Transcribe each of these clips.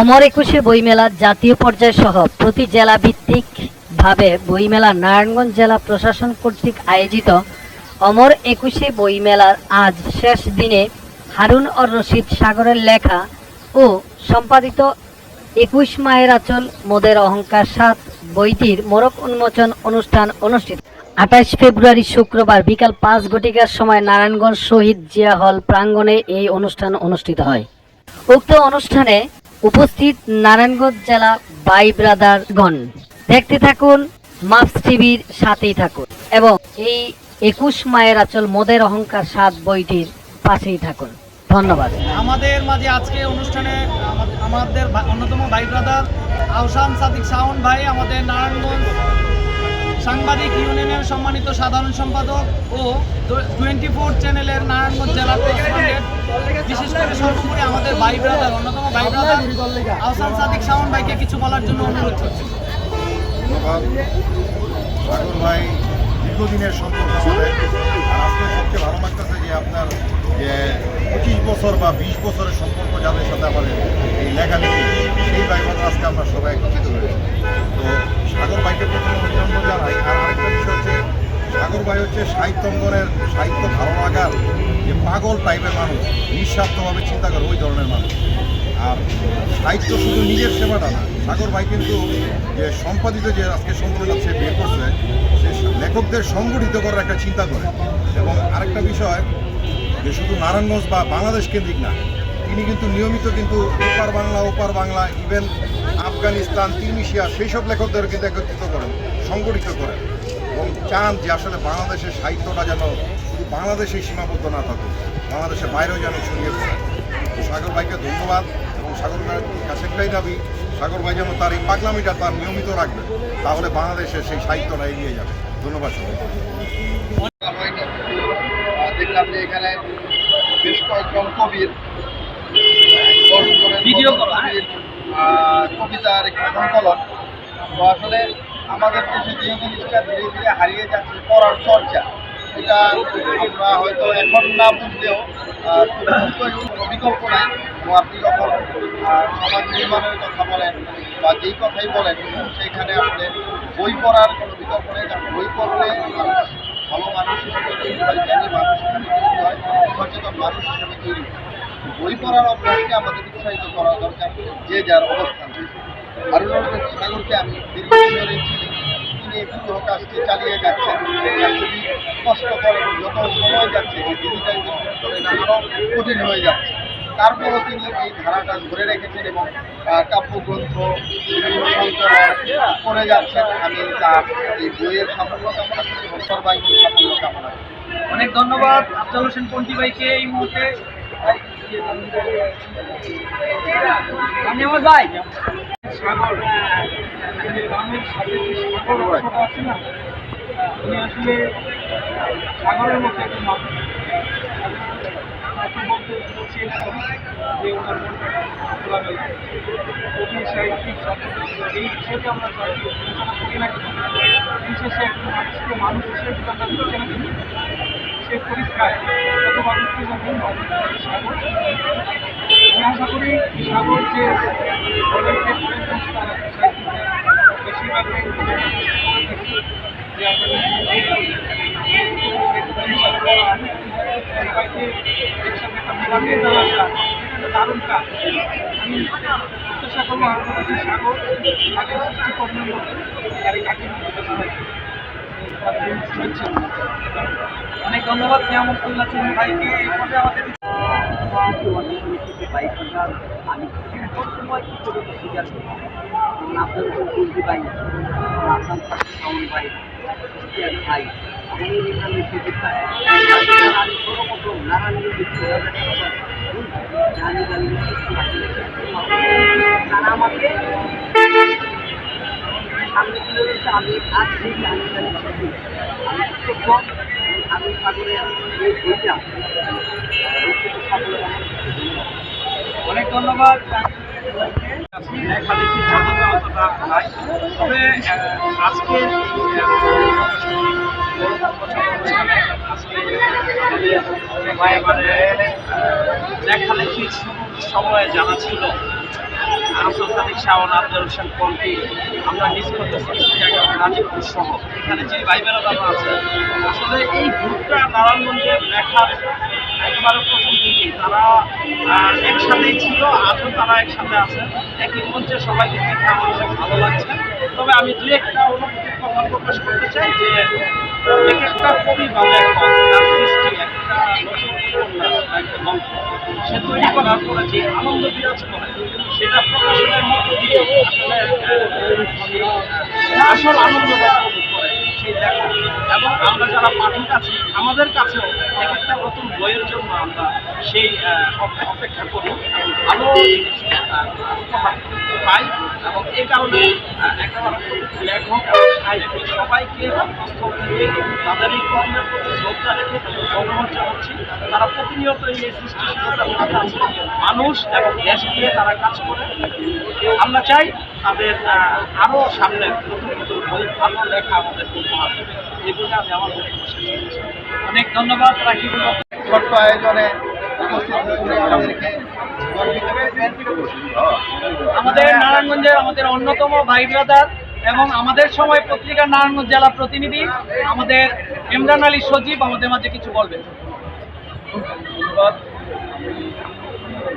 অমর একুশে বইমেলা জাতীয় পর্যায় সহ প্রতি জেলা ভিত্তিক ভাবে বইমেলা নারায়ণগঞ্জ জেলা প্রশাসন কর্তৃক আয়োজিত অমর একুশে বইমেলার আজ শেষ দিনে হারুন অর রশিদ সাগরের লেখা ও সম্পাদিত একুশ মায়ের আচল, মোদের অহংকার সাত বইটির মোরক উন্মোচন অনুষ্ঠান অনুষ্ঠিত। আঠাশ ফেব্রুয়ারি শুক্রবার বিকাল পাঁচ ঘটিকার সময় নারায়ণগঞ্জ শহীদ জিয়া হল প্রাঙ্গণে এই অনুষ্ঠান অনুষ্ঠিত হয়। উক্ত অনুষ্ঠানে উপস্থিত নারায়ণগঞ্জ জেলা বাই ব্রাদারগণ। দেখতে থাকুন মাপস টিভির সাথেই থাকুন এবং এই একুশ মায়ের আচল মদের অহংকার সাত বইটির পাশেই থাকুন। ধন্যবাদ। আমাদের মাঝে আজকে অনুষ্ঠানে আমাদের অন্যতম ভাই ব্রাদার আহসান সাদিক শাওন ভাই, আমাদের নারায়ণগঞ্জ সাংবাদিক ইউনিয়নের সম্মানিত সাধারণ সম্পাদক ও টোয়েন্টি ফোর চ্যানেলের নারায়ণগঞ্জ জেলা বিশেষ করে সর্বোপরি আমাদের ভাই ব্রাদার, অন্যতম ভাই ব্রাদার, আহসান সাদিক শাওন ভাইকে কিছু বলার জন্য অনুরোধ করছি। ভাই, দীর্ঘদিনের সম্পর্ক আমাদের। আজকে সবচেয়ে ভালো লাগতেছে যে আপনার যে পঁচিশ বছর বা বিশ বছরের সম্পর্ক যাদের সাথে আমাদের এই লেখালেখি, সেই ভাই আজকে আমরা সবাই একত্রিত হয়েছি। তো সাগর ভাইকে প্রথমে জানাই। আর আরেকটা বিষয় হচ্ছে, সাগর ভাই হচ্ছে সাহিত্য অঙ্গনের সাহিত্য ভালো লাগার যে পাগল টাইপের মানুষ, নিঃস্বার্থভাবে চিন্তা করে ওই ধরনের মানুষ। আর সাহিত্য শুধু নিজের সেবাটা না, সাগর ভাই কিন্তু যে সম্পাদিত যে আজকে সম্মেলন সে বের করছে, সে লেখকদের সংগঠিত করার একটা চিন্তা করে। এবং আরেকটা বিষয় যে শুধু নারায়ণগঞ্জ বা বাংলাদেশ কেন্দ্রিক না তিনি কিন্তু নিয়মিত কিন্তু ওপার বাংলা ওপার বাংলা ইভেন আফগানিস্তান, তিউনিশিয়া সেই সব লেখকদের কিন্তু একত্রিত করেন, সংগঠিত করেন। এবং চান যে আসলে বাংলাদেশের সাহিত্যটা যেন শুধু বাংলাদেশেই সীমাবদ্ধ না থাকে, বাংলাদেশের বাইরেও যেন ছড়িয়ে পড়ে। সাগর ভাইকে ধন্যবাদ, এবং সাগর ভাইয়ের কাছে একটাই দাবি, সাগর ভাই যেন তার এই পাগলামিটা তার নিয়মিত রাখবে, তাহলে বাংলাদেশের সেই সাহিত্যটা এগিয়ে যাবে। ধন্যবাদ দেখলাম যে এখানে বেশ কয়েকজন কবির ভিডিও করা, কবিতার একটি আসলে আমাদের দেশে যে জিনিসটা ধীরে ধীরে হারিয়ে যাচ্ছে পড়ার চর্চা এটা আমরা হয়তো এখন না বুঝলেও বিকল্প নাই। আপনি যখন সমাজ নির্মাণের কথা বলেন বা যেই কথাই বলেন সেখানে আসলে বই পড়ার কোনো বিকল্প নেই। কারণ বই পড়লে মানুষ ভালো মানুষ হিসেবে তৈরি হয় জ্ঞানী মানুষ হিসেবে তৈরি হয় সচেতন মানুষ হিসেবে তৈরি হয়। বই পড়ার অভ্যাসকে আমাদের উৎসাহিত করা দরকার, যে যার অবস্থান। রশিদ সাগরকে আমি দীর্ঘদিন ধরে তিনি এই কাজটি চালিয়ে যাচ্ছেন। খুবই কষ্টকর যত সময় যাচ্ছে, এই আরও কঠিন হয়ে যাচ্ছে। তারপরও তিনি এই ধারাটা ধরে রেখেছেন এবং কাব্যগ্রন্থ করে যাচ্ছেন। আমি তার এই বইয়ের সাফল্য কামনা করি এবং সর্বাঙ্গীন সাফল্য কামনা অনেক ধন্যবাদ আফজাল হোসেন পন্টি ভাইকে এই মুহূর্তে। ধন্যবাদ ভাই। সাগর সাগর আছে না উনি আসলে সাগরের মধ্যে একজন মানুষ। যে ওনার এই হিসেবে আমরা বিবেচনা করি না মানুষ হিসেবে বিবেচনা সে পরীক্ষায় কত মানুষকে যখন আমি আশা করি সাগর যে সংস্কার বেশিরভাগই যে দারুণ আর কাটিয়ে অনেক ধন্যবাদ নিয়ামতুল্লাহ চুন ভাইকে। পর্যায়ে আমাদের আমি সবসময় কি করে স্বীকার করি আপনার উপর পাই আপনার শাওন ভাই ভাই, আমি জানি জানি তারা আমাকে সামনে দিয়েছে আমি আজ সেই জানি জানি আমি কৃতজ্ঞ আমি সাগরের এই বইটা অনেক ধন্যবাদ তবে আজকে মানে লেখালেখির সময় জানা ছিল আর শাওন আফজাল হোসেন পন্টি আমরা মিস করতেছি গাজীপুর সহ। এখানে যে ভাই বেড়ারা আছে, আসলে এই গ্রুপটা নারায়ণগঞ্জে দেখার একেবারে প্রথম থেকেই তারা একসাথেই ছিল, আজও তারা একসাথে আছে। একই মঞ্চে সবাইকে দেখে আমার অনেক ভালো লাগছে। তবে আমি দু একটা অনুভূতির কথা প্রকাশ করতে চাই যে এক একটা কবি বা লেখক সৃষ্টি একটা গল্প সে তৈরি আনন্দ সেটা আসলে করে সেই লেখক এবং আমরা যারা পাঠক আছি আমাদের কাছেও এক একটা নতুন বইয়ের জন্য আমরা সেই অপেক্ষা করি ভালো উপহার পাই এবং এই কারণে আহ, লেখক সাহিত্যিক সবাইকে অন্তঃস্থল থেকে তাদের এই কর্মের প্রতি শ্রদ্ধা রেখে তাদের জানাচ্ছি তারা প্রতিনিয়ত এই মধ্যে আছে মানুষ এবং দেশ নিয়ে তারা কাজ করে। আমরা চাই তাদের আহ, আরও সামনে নতুন নতুন বই ভালো লেখা আমাদের দেবে এই বলে আমি আমার। অনেক ধন্যবাদ রাখি ছোট্ট আয়োজনে হয়ে। আমাদের নারায়ণগঞ্জের আমাদের অন্যতম ভাই ব্রাদার এবং আমাদের সময় পত্রিকার নারায়ণগঞ্জ জেলা প্রতিনিধি আমাদের ইমরান আলী সজীব আমাদের মাঝে কিছু বলবেন ধন্যবাদ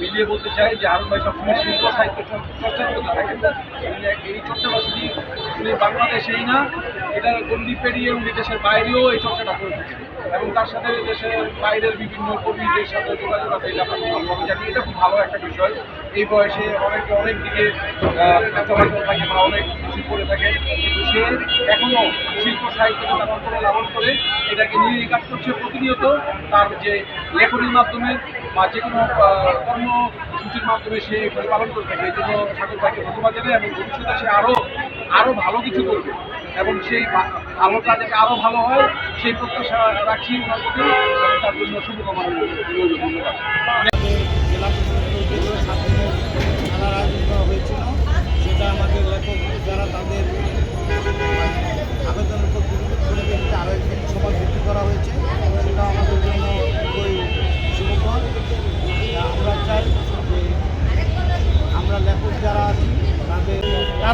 মিলিয়ে বলতে চাই যে হারুন ভাই সবসময় শিল্প, সাহিত্য এই চর্চাটা শুধু বাংলাদেশেই না এটা গন্ডি পেরিয়ে উনি দেশের বাইরেও এই চর্চাটা করে থাকেন। এবং তার সাথে দেশের বাইরের বিভিন্ন কবিদের সাথে যোগাযোগ আছে এটা জানি এটা খুব ভালো একটা বিষয়। এই বয়সে অনেকে অনেক দিকে মেধাবাহিত থাকে বা অনেক কিছু করে থাকে। সে এখনও শিল্প সাহিত্যকে তার অন্তরে লালন করে, এটাকে নিয়ে কাজ করছে প্রতিনিয়ত। তার যে লেখনীর মাধ্যমে বা যে কোনো কর্মসূচির মাধ্যমে সে পালন করে থাকে। এই জন্য সাগর ভাইকে ধন্যবাদ জানাই এবং ভবিষ্যতে সে আরও আরও ভালো কিছু করবে। এবং সেই ভালো কাজে আরও ভালো হয়, সেই প্রত্যাশা রাখি তার জন্য শুভকামনা জেলা প্রশাসনের উদ্যোগে সাত দিনের খেলার আয়োজন করা হয়েছিল সেটা আমাদের লেখক যারা তাদের আবেদনের উপর পরিপ্রেক্ষিতে আরও একদিন সময় বৃদ্ধি করা হয়েছে সেটা আমাদের জন্য খুবই শুভকর আমরা চাই যে আমরা লেখক যারা আছি তাদের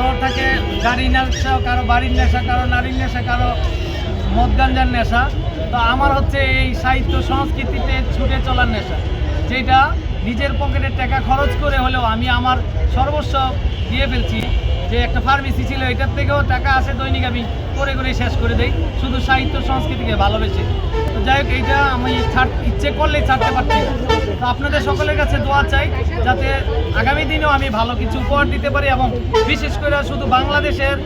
কারও থাকে গাড়ি নেশা, কারও বাড়ির নেশা, কারও নারীর নেশা, কারও মদগাঞ্জার নেশা। তো আমার হচ্ছে এই সাহিত্য সংস্কৃতিতে ছুটে চলার নেশা, যেটা নিজের পকেটের টাকা খরচ করে হলেও আমি আমার সর্বস্ব দিয়ে ফেলছি। যে একটা ফার্মেসি ছিল, এটার থেকেও টাকা আসে দৈনিক আমি করে করে শেষ করে দেই। শুধু সাহিত্য, সংস্কৃতিকে ভালোবেসে। তো যাই হোক, এইটা আমি ছাড়, ইচ্ছে করলেই ছাড়তে পারছি। তো আপনাদের সকলের কাছে দোয়া চাই, যাতে আগামী দিনেও আমি ভালো কিছু উপহার দিতে পারি এবং বিশেষ করে শুধু বাংলাদেশের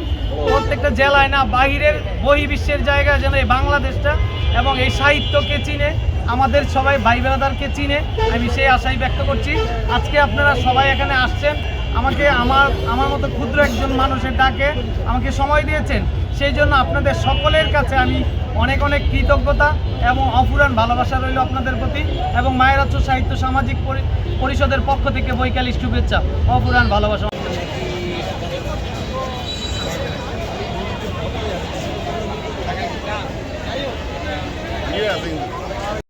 প্রত্যেকটা জেলায় না, বাহিরের বহির্বিশ্বের জায়গায় যেন এই বাংলাদেশটা এবং এই সাহিত্যকে চিনে, আমাদের সবাই ভাই বেড়াদারকে চিনে, আমি সেই আশাই ব্যক্ত করছি। আজকে আপনারা সবাই এখানে আসছেন আমাকে আমার আমার মতো ক্ষুদ্র একজন মানুষের ডাকে আমাকে সময় দিয়েছেন। সেই জন্য আপনাদের সকলের কাছে আমি অনেক অনেক কৃতজ্ঞতা এবং অফুরান ভালোবাসা রইল আপনাদের প্রতি এবং মায়েরাচ্ছ সাহিত্য সামাজিক পরি- পরিষদের পক্ষ থেকে বৈকালিক শুভেচ্ছা, অফুরান ভালোবাসা।